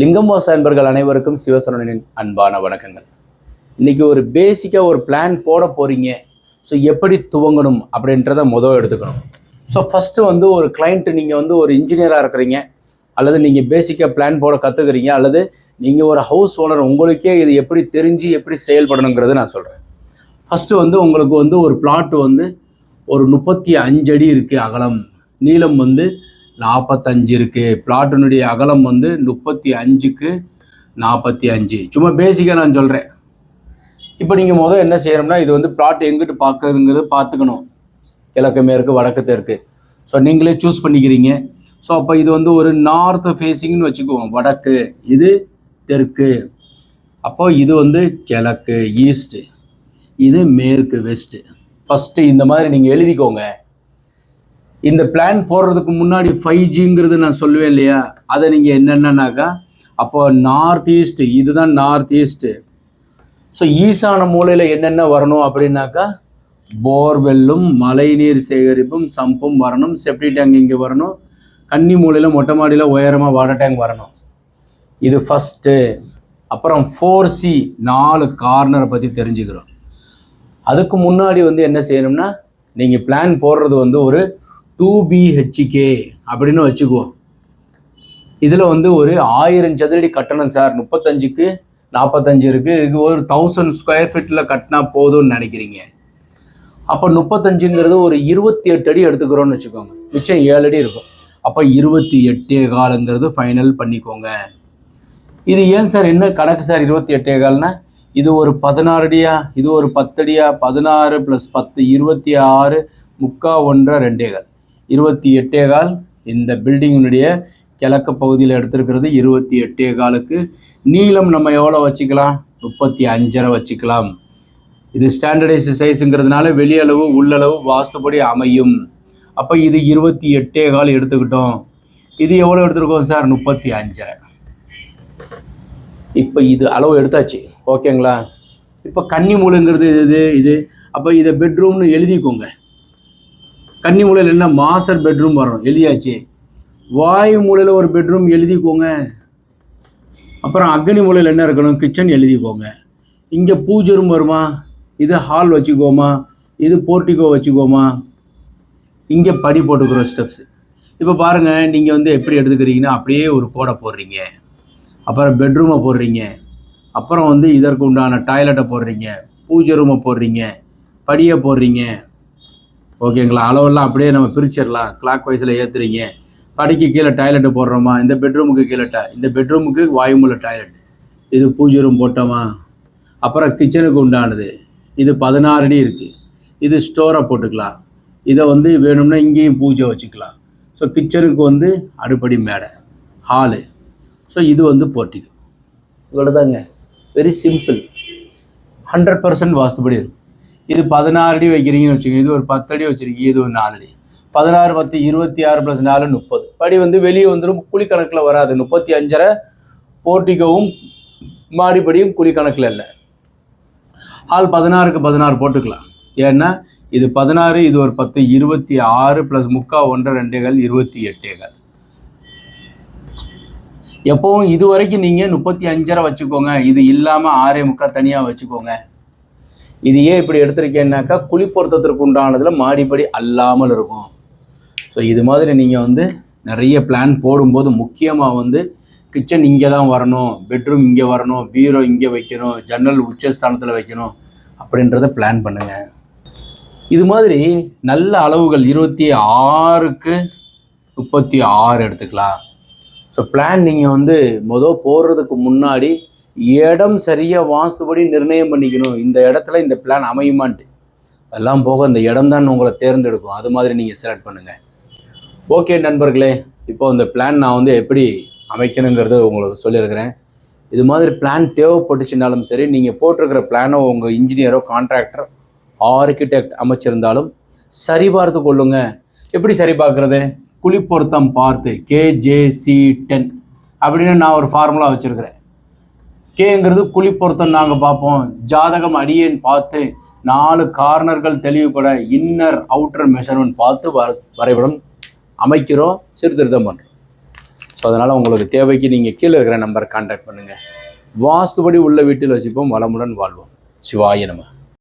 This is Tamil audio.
லிங்கம் என்பர்கள் அனைவருக்கும் சிவசரணனின் அன்பான வணக்கங்கள். இன்னைக்கு ஒரு பேசிக்காக ஒரு பிளான் போட போறீங்க. ஸோ எப்படி துவங்கணும் அப்படின்றத முதல் எடுத்துக்கணும். ஸோ ஃபஸ்ட்டு வந்து ஒரு கிளைண்ட்டு நீங்கள் வந்து ஒரு இன்ஜினியராக இருக்கிறீங்க. அல்லது நீங்கள் பேசிக்காக பிளான் போட கற்றுக்குறீங்க அல்லது நீங்கள் ஒரு ஹவுஸ் ஓனர் உங்களுக்கே இது எப்படி தெரிஞ்சு எப்படி செயல்படணுங்கிறது நான் சொல்கிறேன் ஃபஸ்ட்டு வந்து உங்களுக்கு வந்து ஒரு பிளாட் வந்து ஒரு முப்பத்தி அஞ்சடி இருக்குது அகலம். நீளம் வந்து நாற்பத்தஞ்சு இருக்குது பிளாட்டினுடைய அகலம் வந்து முப்பத்தி அஞ்சுக்கு நாற்பத்தி அஞ்சு சும்மா பேசிக்காக நான் சொல்கிறேன் இப்போ நீங்கள் முதல் என்ன செய்யணும்னா இது வந்து பிளாட் எங்கிட்டு பார்க்குறதுங்கிறது பார்த்துக்கணும் கிழக்கு மேற்கு வடக்கு தெற்கு. ஸோ நீங்களே சூஸ் பண்ணிக்கிறீங்க. ஸோ அப்போ இது வந்து ஒரு நார்த் ஃபேஸிங்னு வச்சுக்குவோம் வடக்கு இது தெற்கு. அப்போ இது வந்து கிழக்கு ஈஸ்ட்டு இது மேற்கு வெஸ்ட்டு ஃபஸ்ட்டு இந்த மாதிரி நீங்கள் எழுதிக்கோங்க. இந்த பிளான் போடுறதுக்கு முன்னாடி ஃபைவ் ஜிங்கிறது நான் சொல்லுவேன் இல்லையா? அதை நீங்கள் என்னென்னனாக்கா அப்போ நார்த் ஈஸ்ட் இதுதான் நார்த் ஈஸ்ட்டு ஸோ ஈசான மூலையில் என்னென்ன வரணும் அப்படின்னாக்கா போர்வெல்லும் மழைநீர் சேகரிப்பும் சம்பும் வரணும் செப்டி டேங்க் இங்கே வரணும் கன்னி மூலையில் மொட்டை மாடியில் உயரமாக வாட்டர் டேங்க் வரணும். இது ஃபஸ்ட்டு அப்புறம் ஃபோர் சி நாலு கார்னரை பற்றி தெரிஞ்சுக்கிறோம். அதுக்கு முன்னாடி வந்து என்ன செய்யணும்னா நீங்கள் பிளான் போடுறது வந்து ஒரு டூ பிஹெச்கே அப்படின்னு வச்சுக்குவோம் இதில் வந்து ஒரு ஆயிரம் சதுரடி கட்டணும் சார். முப்பத்தஞ்சுக்கு நாற்பத்தஞ்சு இருக்குது இது ஒரு தௌசண்ட் ஸ்கொயர் ஃபீட்டில் கட்டினா போதும்னு நினைக்கிறீங்க. அப்போ முப்பத்தஞ்சுங்கிறது ஒரு இருபத்தி எட்டு அடி எடுத்துக்கிறோன்னு வச்சுக்கோங்க. மிச்சம் ஏழு அடி இருக்கும். அப்போ இருபத்தி எட்டே காலுங்கிறது ஃபைனல் பண்ணிக்கோங்க. இது ஏன் சார் என்ன கணக்கு சார் இருபத்தி எட்டே கால்னா இது ஒரு பதினாறு அடியா? இது ஒரு பத்தடியா பதினாறு ப்ளஸ் பத்து இருபத்தி ஆறு முக்கா ஒன்றரை ரெண்டே கால் இருபத்தி எட்டே கால். இந்த பில்டிங்கினுடைய கிழக்கு பகுதியில் எடுத்திருக்கிறது இருபத்தி எட்டே காலுக்கு. நீளம் நம்ம எவ்வளோ வச்சுக்கலாம்? முப்பத்தி அஞ்சரை வச்சுக்கலாம். இது ஸ்டாண்டர்டைஸ் சைஸுங்கிறதுனால வெளியளவு உள்ளளவு வாஸ்துபடி அமையும். அப்போ இது இருபத்தி எட்டே கால் எடுத்துக்கிட்டோம். இது எவ்வளோ எடுத்துருக்கோம் சார்? முப்பத்தி அஞ்சரை. இப்போ இது அளவு எடுத்தாச்சு. ஓகேங்களா? இப்போ கன்னி மூலைங்கிறது இது இது. அப்போ இதை பெட்ரூம்னு எழுதிக்கோங்க. கன்னி மூலையில் என்ன மாஸ்டர் பெட்ரூம் வரணும் எழுதியாச்சு வாயு மூலையில் ஒரு பெட்ரூம் எழுதிக்கோங்க. அப்புறம் அக்னி மூலையில் என்ன இருக்கணும் கிச்சன் எழுதிக்கோங்க. இங்கே பூஜை ரூம் வருமா? இது ஹால் வச்சுக்கோமா? இது போர்ட்டிகோ வச்சுக்கோமா? இங்கே படி போட்டுக்கிறோம் ஸ்டெப்ஸ் இப்போ பாருங்கள் நீங்கள் வந்து எப்படி எடுத்துக்கிறீங்கன்னா அப்படியே ஒரு கோடை போடுறீங்க. அப்புறம் பெட்ரூமை போடுறீங்க. அப்புறம் வந்து இதற்கு உண்டான டாய்லெட்டை போடுறீங்க. பூஜை ரூமை போடுறீங்க. படியை போடுறீங்க. ஓகேங்களா? அளவெல்லாம் அப்படியே நம்ம பிரிச்சிடலாம். கிளாக் வைஸில் ஏற்றுறீங்க படிக்கு கீழே டாய்லெட்டு போடுறோமா? இந்த பெட்ரூமுக்கு கீழே டா இந்த பெட்ரூமுக்கு வாயுமுள்ள டாய்லெட் இது பூஜை ரூம் போட்டோமா? அப்புறம் கிச்சனுக்கு உண்டானது. இது பதினாறு அடி இருக்குது இது ஸ்டோரை போட்டுக்கலாம். இதை வந்து வேணும்னா இங்கேயும் பூஜை வச்சுக்கலாம். ஸோ கிச்சனுக்கு வந்து அடுப்படி மேடை. ஹாலு ஸோ இது வந்து போர்ட்டிகோ இவ்வளோதாங்க வெரி சிம்பிள் ஹண்ட்ரட் பர்சன்ட் வாஸ்துபடி இருக்கும். இது பதினாறு அடி வைக்கிறீங்கன்னு வச்சுக்கோங்க. இது ஒரு பத்து அடி வச்சுருக்கீங்க. இது ஒரு நாலு அடி. பதினாறு பத்து இருபத்தி ஆறு ப்ளஸ் நாலு முப்பது. படி வந்து வெளியே வந்துடும் குழி கணக்கில் வராது. முப்பத்தி அஞ்சரை போர்ட்டிகோவும் மாடிப்படியும் குழி கணக்கில் இல்லை. ஆள் பதினாறுக்கு பதினாறு போட்டுக்கலாம். ஏன்னா இது பதினாறு இது ஒரு பத்து இருபத்தி ஆறு ப்ளஸ் முக்கா ஒன்றரை ரெண்டேகள் இருபத்தி எட்டேகள் எப்பவும் இது வரைக்கும் நீங்கள் முப்பத்தி அஞ்சரை வச்சுக்கோங்க. இது இல்லாமல் ஆறே முக்கா தனியாக வச்சுக்கோங்க. இது ஏன் இப்படி எடுத்திருக்கேன்னாக்கா குளிப்பொருத்தத்திற்கு உண்டானதில் மாடிப்படி அல்லாமல் இருக்கும். ஸோ இது மாதிரி நீங்கள் வந்து நிறைய பிளான் போடும்போது முக்கியமாக வந்து கிச்சன் இங்கே தான் வரணும் பெட்ரூம் இங்கே வரணும் பீரோ இங்கே வைக்கணும் ஜன்னல் உச்சஸ்தானத்தில் வைக்கணும் அப்படின்றத பிளான் பண்ணுங்கள் இது மாதிரி நல்ல அளவுகள் இருபத்தி ஆறுக்கு முப்பத்தி ஆறு எடுத்துக்கலாம். ஸோ பிளான் நீங்கள் வந்து மொதல் போடுறதுக்கு முன்னாடி இடம் சரியாக வாசுபடி நிர்ணயம் பண்ணிக்கணும். இந்த இடத்துல இந்த பிளான் அமையுமான்ட்டு. அதெல்லாம் போக இந்த இடம் தான் உங்களை தேர்ந்தெடுக்கும். அது மாதிரி நீங்கள் செலக்ட் பண்ணுங்கள் ஓகே நண்பர்களே இப்போ இந்த பிளான் நான் வந்து எப்படி அமைக்கணுங்கிறத உங்களுக்கு சொல்லியிருக்கிறேன். இது மாதிரி பிளான் தேவைப்பட்டுச்சுனாலும் சரி நீங்கள் போட்டிருக்கிற பிளானோ உங்கள் இன்ஜினியரோ கான்ட்ராக்டர் ஆர்கிடெக்ட் அமைச்சிருந்தாலும் சரி பார்த்து கொள்ளுங்க. எப்படி சரி பார்க்குறது? குழிப்பொருத்தம் பார்த்து கேஜேசி டென் அப்படின்னு நான் ஒரு ஃபார்முலா வச்சுருக்கிறேன். கேங்கிறது குழி பொருத்தம் நாங்கள் பார்ப்போம். ஜாதகம் அடியேன்னு பார்த்து நாலு கார்னர்கள் தெளிவுபட இன்னர் அவுட்டர் மெஷர்மெண்ட் பார்த்து வர வரைபடம் அமைக்கிறோம். சீர்திருத்தம் பண்ணுறோம் ஸோ அதனால் உங்களுக்கு தேவைக்கு நீங்கள் கீழே இருக்கிற நம்பரை கான்டாக்ட் பண்ணுங்கள் வாஸ்துபடி உள்ள வீட்டில் வசிப்போம். வளமுடன் வாழ்வோம். சிவாய நம்ம